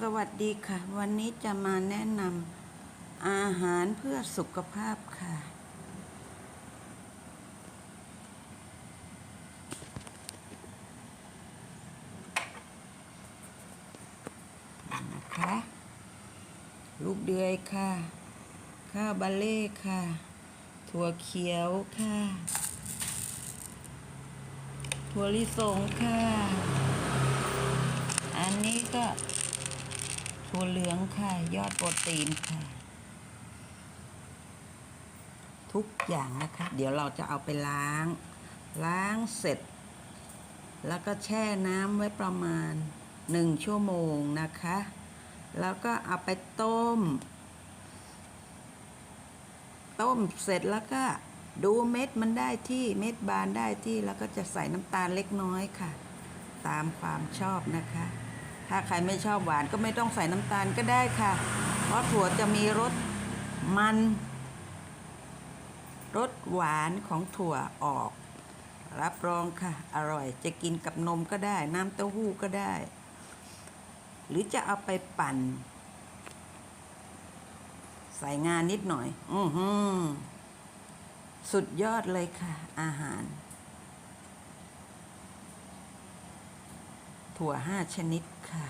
สวัสดีค่ะ วันนี้จะมาแนะนำอาหารเพื่อสุขภาพค่ะ นะคะลูกเดือยค่ะ ข้าวบาเล่ค่ะ ถั่วเขียวค่ะ ถั่วลิสงค่ะ อันนี้ก็ ถั่วเหลืองค่ะ ยอดโปรตีนค่ะ ทุกอย่างนะคะ เดี๋ยวเราจะเอาไปล้าง ล้างเสร็จ แล้วก็แช่น้ำไว้ประมาณหนึ่งชั่วโมงนะคะ แล้วก็เอาไปต้ม ต้มเสร็จแล้วก็ดูเม็ดมันได้ที่เม็ดบานได้ที่แล้วก็จะใส่น้ำตาลเล็กน้อยค่ะ ตามความชอบนะคะ ถ้าใครไม่ชอบหวานก็ไม่ต้องใส่น้ำตาลก็ได้ค่ะ เพราะถั่วจะมีรสมัน รสหวานของถั่วออก รับรองค่ะ อร่อยจะกินกับนมก็ได้ น้ำเต้าหู้ก็ได้ หรือจะเอาไปปั่น ใส่งานนิดหน่อย อือหือสุดยอดเลยค่ะ อาหาร ถั่วห้าชนิดค่ะ